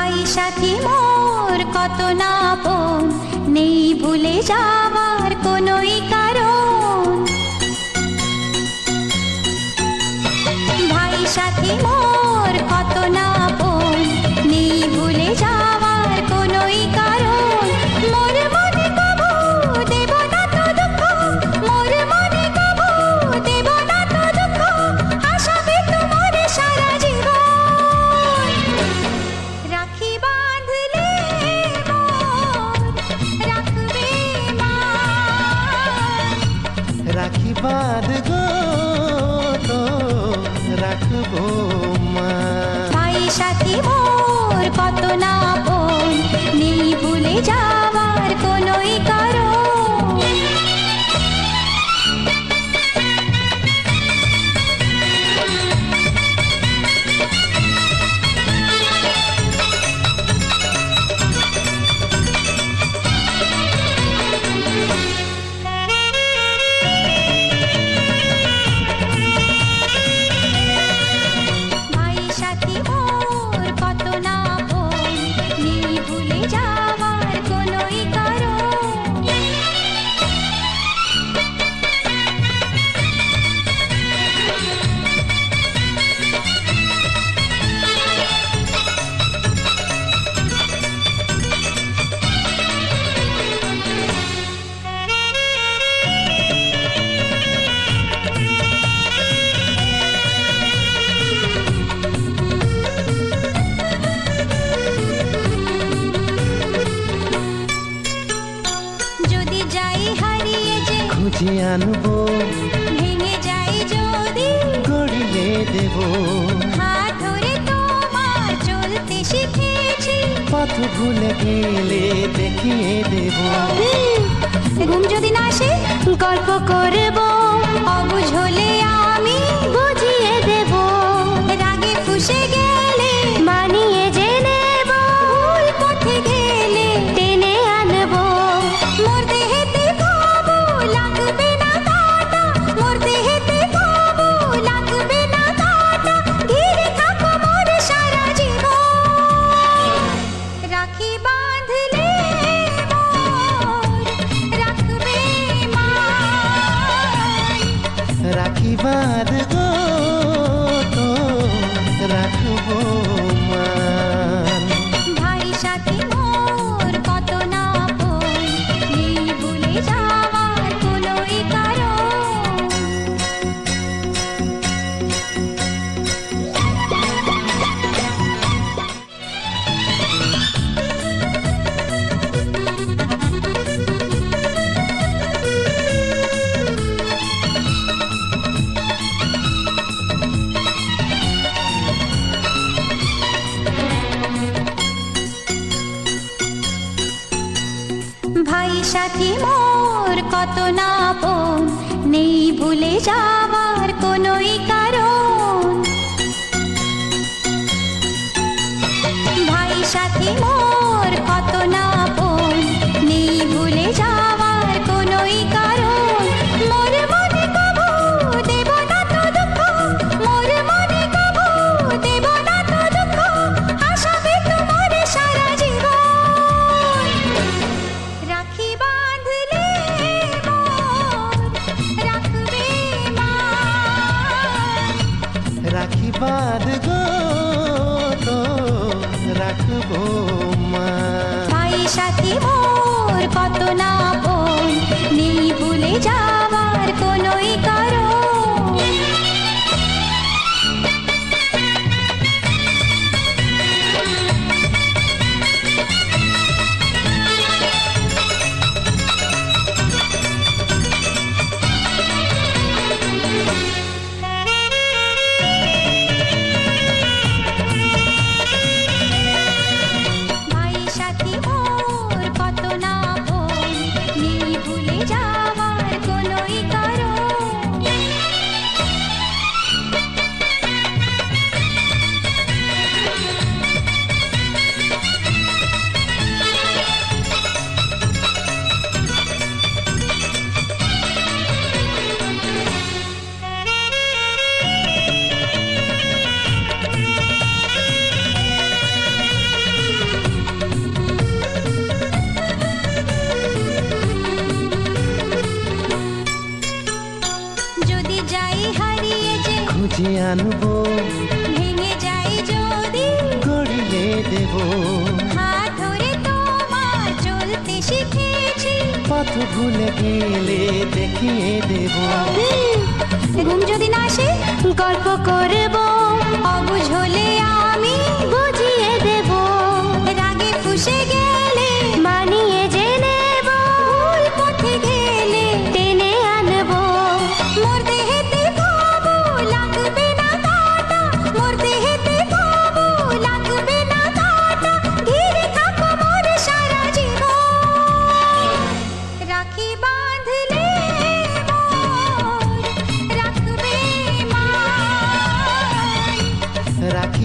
ভাই সাথী মোর কত না বোন। নেই ভুলে যাওয়ার কোনো ইকার আশীর্বাদ গো তো রাখব মা। তাই সাথী মোর কত না আনব ভেঙে যাই যদি গড়িয়ে দেব। হাত ধরে তোমার চলতে শিখেছি। পথ ভুলে গেলে দেখিয়ে দেব। ঘুম যদি না আসে গল্প করব। অবুঝ হলে আর राखी बाँध সাথী মোর কত না বোন নেই ভুলে যাওয়ার কোনোই কারণ। ভাই সাথী মোর কত না মা কত না বোন নেই ভুলে যাওয়ার কোনোই কাজ বুঝে আনব। ভেঙে যাই যদি গড়িয়ে দেব। হাত ধরে তোমার চলতে শিখেছি। পথ ভুলে গেলে দেখিয়ে দেব। ঘুম যদি না আসে গল্প করব।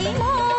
ভাই সাথী